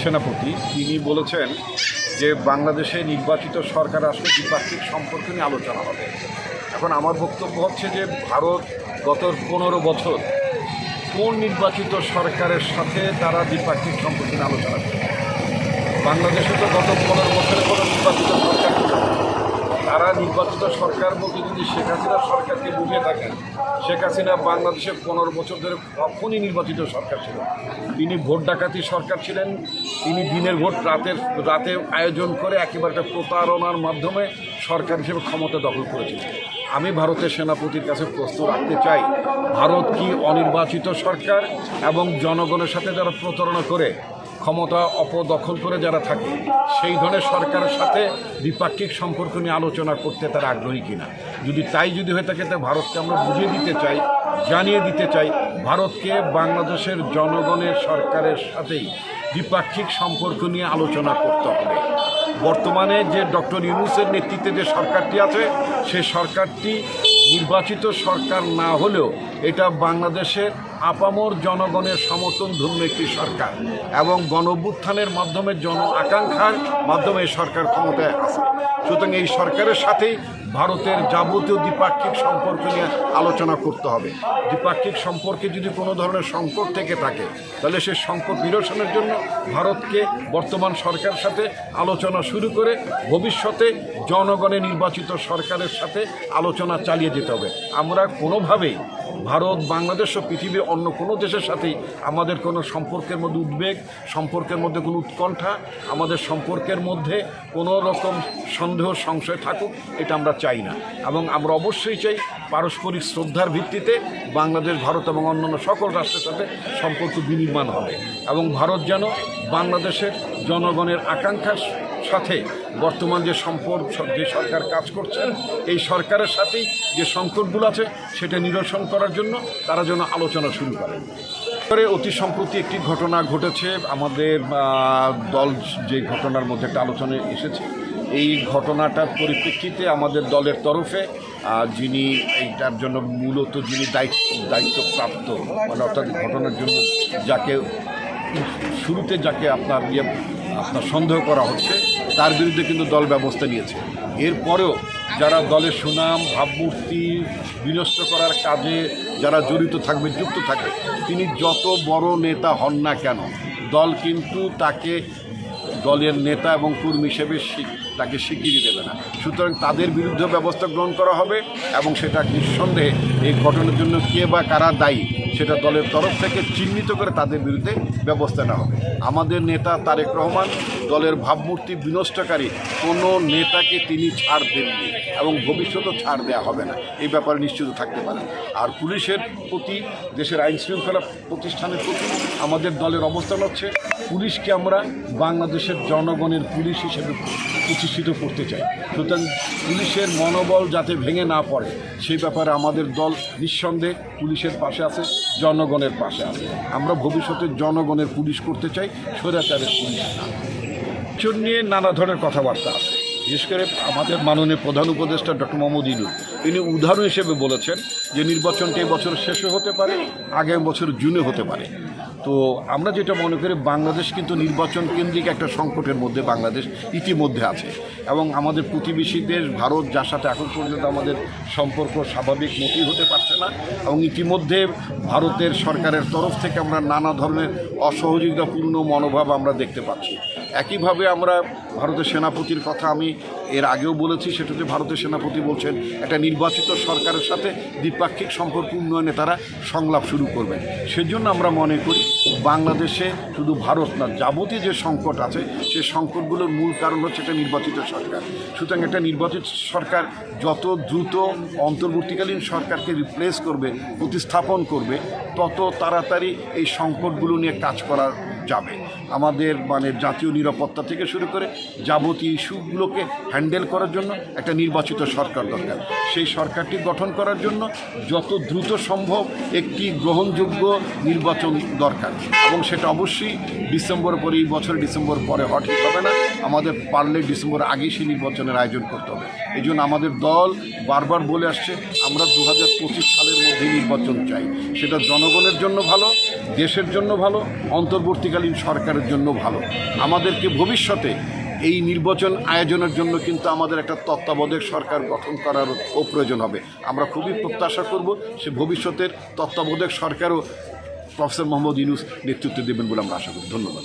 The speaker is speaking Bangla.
সেনাপতি, তিনি বলেছেন যে বাংলাদেশে নির্বাচিত সরকার আসলে দ্বিপাক্ষিক সম্পর্ক নিয়ে আলোচনা হবে। এখন আমার বক্তব্য হচ্ছে যে ভারত গত পনেরো বছর কোন নির্বাচিত সরকারের সাথে তারা দ্বিপাক্ষিক সম্পর্ক নিয়ে আলোচনা করে বাংলাদেশে তো গত পনেরো বছরে কোনো নির্বাচিত সরকার তারা নির্বাচিত সরকার বলতে যদি শেখ হাসিনা সরকারকে বুঝিয়ে থাকেন, শেখ হাসিনা বাংলাদেশে পনেরো বছর ধরে কখনই নির্বাচিত সরকার ছিল। তিনি ভোট ডাকাতি সরকার ছিলেন, তিনি দিনের ভোট রাতের, রাতে আয়োজন করে একেবারে একটা প্রতারণার মাধ্যমে সরকার হিসেবে ক্ষমতা দখল করেছিলেন। আমি ভারতের সেনাপতির কাছে প্রস্তুত রাখতে চাই, ভারত কি অনির্বাচিত সরকার এবং জনগণের সাথে যারা প্রতারণা করে ক্ষমতা অপদখল করে যারা থাকে, সেই ধরনের সরকারের সাথে দ্বিপাক্ষিক সম্পর্ক নিয়ে আলোচনা করতে তারা আগ্রহী কিনা? যদি তাই যদি হয়ে থাকে, তা ভারতকে আমরা বুঝিয়ে দিতে চাই, জানিয়ে দিতে চাই। ভারতকে বাংলাদেশের জনগণের সরকারের সাথেই দ্বিপাক্ষিক সম্পর্ক নিয়ে আলোচনা করতে হবে। বর্তমানে যে ডক্টর ইউনুসের নেতৃত্বে যে সরকারটি আছে, সে সরকারটি নির্বাচিত সরকার না হলেও এটা বাংলাদেশের আপামর জনগণের সমর্থন ধন্য একটি সরকার এবং গণভ্যুত্থানের মাধ্যমে জন আকাঙ্ক্ষার মাধ্যমে এই সরকার ক্ষমতায় আছে। সুতরাং এই সরকারের সাথেই ভারতের যাবতীয় দ্বিপাক্ষিক সম্পর্ক নিয়ে আলোচনা করতে হবে। দ্বিপাক্ষিক সম্পর্কে যদি কোনো ধরনের সংকট থেকে থাকে, তাহলে সে সংকট নিরসনের জন্য ভারতকে বর্তমান সরকারের সাথে আলোচনা শুরু করে ভবিষ্যতে জনগণের নির্বাচিত সরকারের সাথে আলোচনা চালিয়ে যেতে হবে। আমরা কোনোভাবেই ভারত, বাংলাদেশ ও পৃথিবীর অন্য কোনো দেশের সাথেই আমাদের কোনো সম্পর্কের মধ্যে উদ্বেগ, সম্পর্কের মধ্যে কোনো উৎকণ্ঠা, আমাদের সম্পর্কের মধ্যে কোনো রকম সন্দেহ, সংশয় থাকুক, এটা আমরা চাই না। এবং আমরা অবশ্যই চাই পারস্পরিক শ্রদ্ধার ভিত্তিতে বাংলাদেশ, ভারত এবং অন্যান্য সকল রাষ্ট্রের সাথে সম্পর্ক বিনির্মাণ হবে। এবং ভারত যেন বাংলাদেশের জনগণের আকাঙ্ক্ষার সাথে বর্তমান যে সম্পর্ক, যে সরকার কাজ করছে, এই সরকারের সাথেই যে সংকটগুলো আছে, সেটা নিরসন করার জন্য তারা যেন আলোচনা শুরু করে। পরে অতি সম্প্রতি একটি ঘটনা ঘটেছে। আমাদের দল যে ঘটনার মধ্যে একটা আলোচনায় এসেছে, এই ঘটনাটার পরিপ্রেক্ষিতে আমাদের দলের তরফে যিনি এইটার জন্য মূলত যিনি দায়িত্ব, দায়িত্বপ্রাপ্ত মানে অর্থাৎ ঘটনার জন্য যাকে, শুরুতে যাকে আপনার ইয়ে আপনার সন্দেহ করা হচ্ছে তার বিরুদ্ধে কিন্তু দল ব্যবস্থা নিয়েছে। এরপরেও যারা দলের সুনাম, ভাবমূর্তি বিনষ্ট করার কাজে যারা জড়িত থাকবে, যুক্ত থাকবে, তিনি যত বড় নেতা হন না কেন, দল কিন্তু তাকে দলের নেতা এবং কর্মী হিসেবে তাকে স্বীকৃতি দেবে না। সুতরাং তাদের বিরুদ্ধে ব্যবস্থা গ্রহণ করা হবে এবং সেটা নিঃসন্দেহে এই ঘটনার জন্য কে বা কারা দায়ী সেটা দলের তরফ থেকে চিহ্নিত করে তাদের বিরুদ্ধে ব্যবস্থা নেওয়া হবে। আমাদের নেতা তারেক রহমান, দলের ভাবমূর্তি বিনষ্টকারী, কোনো নেতাকে তিনি ছাড় দেননি এবং ভবিষ্যতেও ছাড় দেওয়া হবে না। এই ব্যাপারে নিশ্চিত থাকতে পারেন। আর পুলিশের প্রতি, দেশের আইন শৃঙ্খলা প্রতিষ্ঠানের প্রতি আমাদের দলের অবস্থান হচ্ছে, পুলিশকে আমরা বাংলাদেশের জনগণের পুলিশ হিসেবে প্রতিষ্ঠিত করতে চাই। সুতরাং পুলিশের মনোবল যাতে ভেঙে না পড়ে, সেই ব্যাপারে আমাদের দল নিঃসন্দেহে পুলিশের পাশে আছে। জনগণের পাশে আছে। আমরা ভবিষ্যতে জনগণের পুলিশ করতে চাই, স্বৈরাচারের পুলিশ না। নিয়ে নানা ধরনের কথাবার্তা আছে। বিশেষ করে আমাদের মাননীয় প্রধান উপদেষ্টা ডক্টর মোহাম্মদ ইনুর তিনি উদাহরণ হিসেবে বলেছেন যে নির্বাচনটি এই বছর শেষে হতে পারে, আগামী বছর জুনে হতে পারে। তো আমরা যেটা মনে করি, বাংলাদেশ কিন্তু নির্বাচন কেন্দ্রিক একটা সংকটের মধ্যে বাংলাদেশ ইতিমধ্যে আছে এবং আমাদের প্রতিবেশী দেশ ভারত, যার সাথে এখন পর্যন্ত আমাদের সম্পর্ক স্বাভাবিক মতই হতে পারছে না এবং ইতিমধ্যে ভারতের সরকারের তরফ থেকে আমরা নানা ধরনের অসহযোগিতাপূর্ণ মনোভাব আমরা দেখতে পাচ্ছি। একইভাবে আমরা ভারতের সেনাপতির কথা আমি এর আগেও বলেছি সেটা হচ্ছে ভারতের সেনাপতি বলছেন, একটা নির্বাচিত সরকারের সাথে দ্বিপাক্ষিক সম্পর্ক উন্নয়নে তারা সংলাপ শুরু করবেন। সেজন্য আমরা মনে করি বাংলাদেশে শুধু ভারত না, যাবতীয় যে সংকট আছে, সেই সংকটগুলোর মূল কারণ হচ্ছে একটা নির্বাচিত সরকার। সুতরাং একটা নির্বাচিত সরকার যত দ্রুত অন্তর্বর্তীকালীন সরকারকে রিপ্লেস করবে, প্রতিস্থাপন করবে, তত তাড়াতাড়ি এই সংকটগুলো নিয়ে কাজ করা যাবে। আমাদের মানে জাতীয় নিরাপত্তা থেকে শুরু করে যাবতীয় ইস্যুগুলোকে হ্যান্ডেল করার জন্য একটা নির্বাচিত সরকার দরকার। সেই সরকারটি গঠন করার জন্য যত দ্রুত সম্ভব একটি গ্রহণযোগ্য নির্বাচন দরকার। এবং সেটা অবশ্যই ডিসেম্বর পরে, এই বছর ডিসেম্বর পরে হঠাৎ হবে না। আমাদের পারলে ডিসেম্বর আগেই সেই নির্বাচনের আয়োজন করতে হবে। এই জন্য আমাদের দল বারবার বলে আসছে, আমরা দু হাজার পঁচিশ সালের মধ্যে নির্বাচন চাই। সেটা জনগণের জন্য ভালো, দেশের জন্য ভালো, অন্তর্বর্তীকালীন সরকারের জন্য ভালো। আমাদেরকে ভবিষ্যতে এই নির্বাচন আয়োজনের জন্য কিন্তু আমাদের একটা তত্ত্বাবধায়ক সরকার গঠন করার প্রয়োজন হবে। আমরা খুবই প্রত্যাশা করব সে ভবিষ্যতের তত্ত্বাবধায়ক সরকারও প্রফেসর মোহাম্মদ ইউনুস নেতৃত্ব দেবেন বলে আমরা আশা করি। ধন্যবাদ।